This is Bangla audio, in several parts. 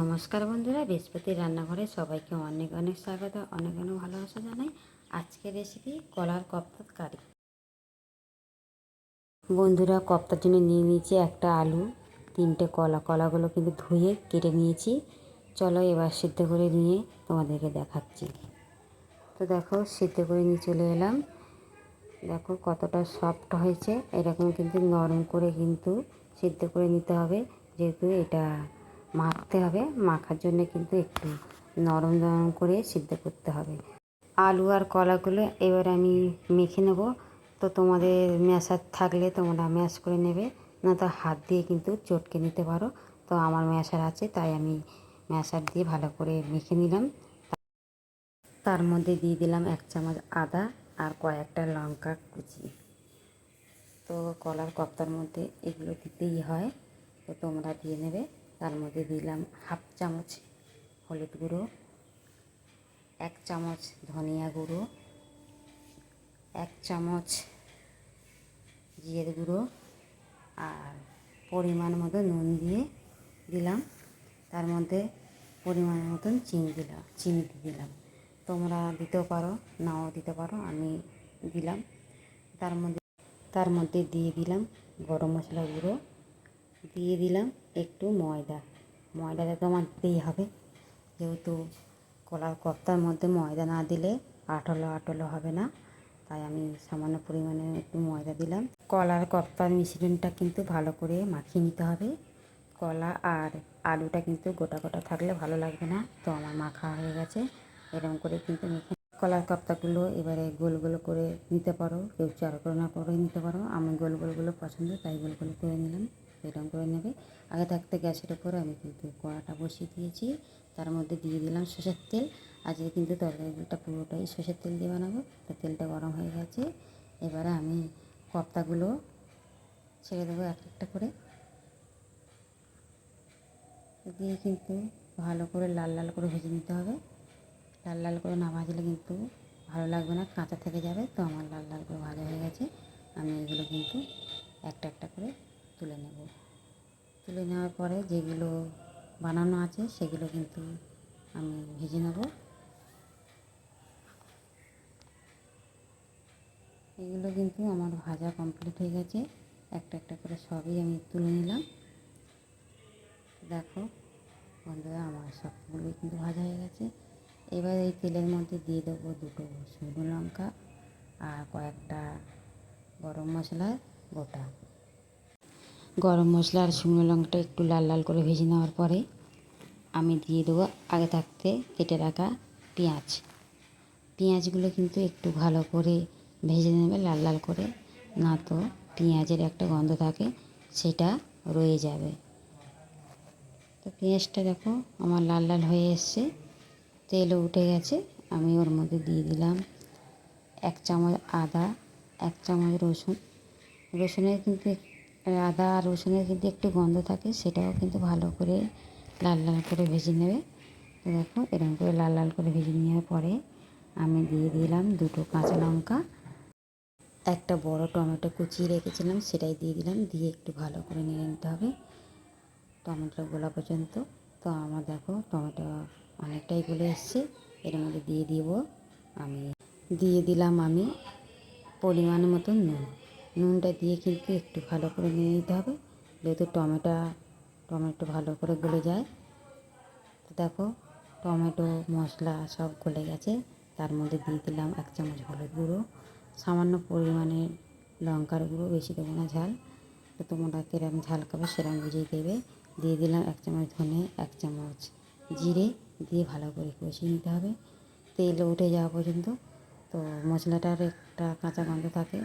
নমস্কার বন্ধুরা, বৃহস্পতি রান্নাঘরে সবাইকে অনেক অনেক স্বাগত, অনেক অনেক ভালোবাসা জানাই। আজকের রেসিপি কলার কপ্তার কারি। বন্ধুরা, কপ্তার জন্য নিয়ে নিয়েছি একটা আলু, তিনটে কলা, কলাগুলো কিন্তু ধুয়ে কেটে নিয়েছি। চলো এবার সিদ্ধ করে নিয়ে তোমাদেরকে দেখাচ্ছি। তো দেখো, সিদ্ধ করে নিয়ে চলে এলাম। দেখো কতটা সফট হয়েছে, এরকম কিন্তু নরম করে কিন্তু সিদ্ধ করে নিতে হবে, যেহেতু এটা মাখতে হবে। মাখার জন্য কিন্তু একটু নরম নরম করে সিদ্ধ করতে হবে। আলু আর কলাগুলো এবার আমি মেখে নেব। তো তোমাদের ম্যাশার থাকলে তোমরা ম্যাশ করে নেবে না তো হাত দিয়ে কিন্তু চটকে নিতে পারো। তো আমার ম্যাশার আছে, তাই আমি ম্যাশার দিয়ে ভালো করে মেখে নিলাম। তার মধ্যে দিয়ে দিলাম এক চামচ আদা আর কয়েকটা লঙ্কা কুচি। তো কলার কপ্তার মধ্যে এগুলো দিতেই হয়। তো তোমরা দিয়ে নেবে। তার মধ্যে দিলাম হাফ চামচ হলুদ গুঁড়ো, এক চামচ ধনিয়া গুঁড়ো, এক চামচ জিরের গুঁড়ো আর পরিমাণ মতো নুন দিয়ে দিলাম। তার মধ্যে পরিমাণ মতন চিনি দিলাম চিনি দিলাম। তোমরা দিতেও পারো, নাও দিতে পারো, আমি দিলাম। তার মধ্যে তার মধ্যে দিয়ে দিলাম গরম মশলা গুঁড়ো। দিয়ে দিলাম একটু ময়দা। ময়দাটা তো আমার দিতেই হবে। যেহেতু কলার কপ্তার মধ্যে ময়দা না দিলে আঠলো আঠলো হবে না। তাই আমি সামান্য পরিমাণে একটু ময়দা দিলাম। কলার কপ্তার মিশ্রণটা কিন্তু ভালো করে মাখিয়ে নিতে হবে। কলা আর আলুটা কিন্তু গোটা গোটা থাকলে ভালো লাগবে না। তো আমার মাখা হয়ে গেছে। এরকম করে কিন্তু মেখে কলার কপ্তাগুলো এবারে গোল গোল করে নিতে পারো। কেউ চারকোনা করে নিতে পারো। আমি গোল গোলগুলো পছন্দ, তাই গোল গোল করে নিলাম। এরকম করে নেবে। আগে থাকতে গ্যাসের উপর আমি কিন্তু কড়াটা বসিয়ে দিয়েছি। তার মধ্যে দিয়ে দিলাম সর্ষের তেল। আজকে কিন্তু তরকারিটা পুরোটাই সর্ষের তেল দিয়ে বানাবো। তো তেলটা গরম হয়ে গেছে। এবারে আমি কপ্তাগুলো ছেড়ে দেবো এক একটা করে। দিয়ে কিন্তু ভালো করে লাল লাল করে ভেজে নিতে হবে। লাল লাল করে না ভাজলে কিন্তু ভালো লাগবে না, কাঁচা থেকে যাবে। তো আমার লাল লাল করে ভাজা হয়ে গেছে। আমি এগুলো কিন্তু একটা একটা করে তুলে নেব। তুলে নেওয়ার পরে যেগুলো বানানো আছে সেগুলো কিন্তু আমি ভেজে নেব। এগুলো কিন্তু আমার ভাজা কমপ্লিট হয়ে গেছে। একটা একটা করে সবই আমি তুলে নিলাম। দেখো বন্ধুরা, আমার সবগুলোই কিন্তু ভাজা হয়ে গেছে। এবার এই তেলের মধ্যে দিয়ে দেবো দুটো শুকনো লঙ্কা আর কয়েকটা গরম মশলা গোটা। গরম মশলা আর শুকনো লঙ্কাটা একটু লাল লাল করে ভেজে নেওয়ার পরে আমি দিয়ে দেবো আগে থাকতে কেটে রাখা পেঁয়াজ। পেঁয়াজগুলো কিন্তু একটু ভালো করে ভেজে নেবে, লাল লাল করে, না তো পেঁয়াজের একটা গন্ধ থাকে, সেটা রয়ে যাবে। তো পেঁয়াজটা দেখো আমার লাল লাল হয়ে এসছে, তেলও উঠে গেছে, আমি ওর মধ্যে দিয়ে দিলাম এক চামচ আদা, এক চামচ রসুন। রসুনের কিন্তু আদা রসুনের কিন্তু একটু গন্ধ থাকে, সেটাও কিন্তু ভালো করে লাল লাল করে ভেজে নেবে। দেখো, এরকম করে লাল লাল করে ভেজে নেওয়ার পরে আমি দিয়ে দিলাম দুটো কাঁচা লঙ্কা। একটা বড় টমেটো কুচিয়ে রেখেছিলাম, সেটাই দিয়ে দিলাম, দিয়ে একটু ভালো করে নিয়ে নিতে হবে। টমেটো গোলা পর্যন্ত। তো আমার দেখো, টমেটো অনেকটাই গলে এসছে, এর মধ্যে দিয়ে দিব আমি। দিয়ে দিলাম আমি পরিমাণ মতো নুন। নুনটা দিয়ে কিন্তু একটু ভালো করে নিয়ে নিতে হবে। যেহেতু টমেটো টমেটো ভালো করে গলে যায়। তো দেখো, টমেটো, মশলা সব গলে গেছে। তার মধ্যে দিয়ে দিলাম এক চামচ হলুদ গুঁড়ো, সামান্য পরিমাণে লঙ্কার গুঁড়ো, বেশি দেবো না ঝাল। তো তোমরা কীরকম ঝাল খাবে সেরকম বুঝিয়ে দেবে। দিয়ে দিলাম এক চামচ ধনে, এক চামচ জিরে, দিয়ে ভালো করে কষিয়ে নিতে হবে। তেল উঠে যাওয়া পর্যন্ত। তো মশলাটার একটা কাঁচা গন্ধ থাকে।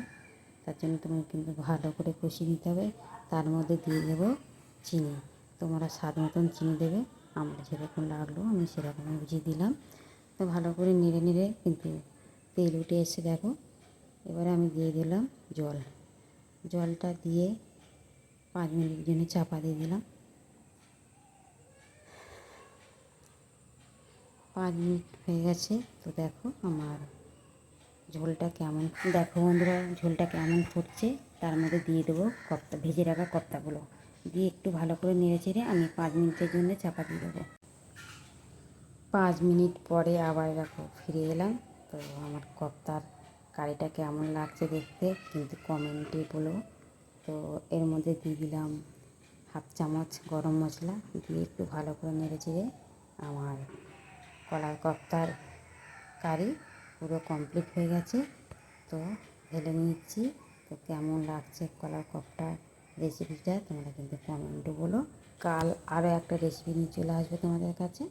তার জন্য তোমাকে কিন্তু ভালো করে কষিয়ে নিতে হবে। তার মধ্যে দিয়ে দেবো চিনি। তোমরা স্বাদ মতন চিনি দেবে। আমার যেরকম লাগল, আমি সেরকম বুঝিয়ে দিলাম। তো ভালো করে নেড়ে নেড়ে কিন্তু তেল উঠে এসে দেখো। এবারে আমি দিয়ে দিলাম জল। জলটা দিয়ে পাঁচ মিনিট জন্য চাপা দিয়ে দিলাম। পাঁচ মিনিট হয়ে গেছে। তো দেখো আমার ঝোলটা কেমন? দেখো বন্ধুরা, ঝোলটা কেমন ফুটছে? তার মধ্যে দিয়ে দেবো কপ্তা, ভেজে রাখা কপ্তাগুলো। দিয়ে একটু ভালো করে নেড়ে চেড়ে আমি পাঁচ মিনিটের জন্য চাপা দিয়ে দেবো। পাঁচ মিনিট পরে আবার দেখো ফিরে এলাম। তো আমার কপ্তার কারিটা কেমন লাগছে দেখতে কিন্তু কমেন্টে বলো। তো এর মধ্যে দিয়ে দিলাম হাফ চামচ গরম মশলা। দিয়ে একটু ভালো করে নেড়ে চেড়ে আমার কলার কপ্তার কারি পুরো কমপ্লিট হয়ে গেছে। তো ঢেলে নিচ্ছি। তো কেমন লাগছে কলার কপটা রেসিপিটা তোমরা কিন্তু কমেন্টও বলো। কাল আরও একটা রেসিপি নিয়ে চলে আসবে তোমাদের কাছে।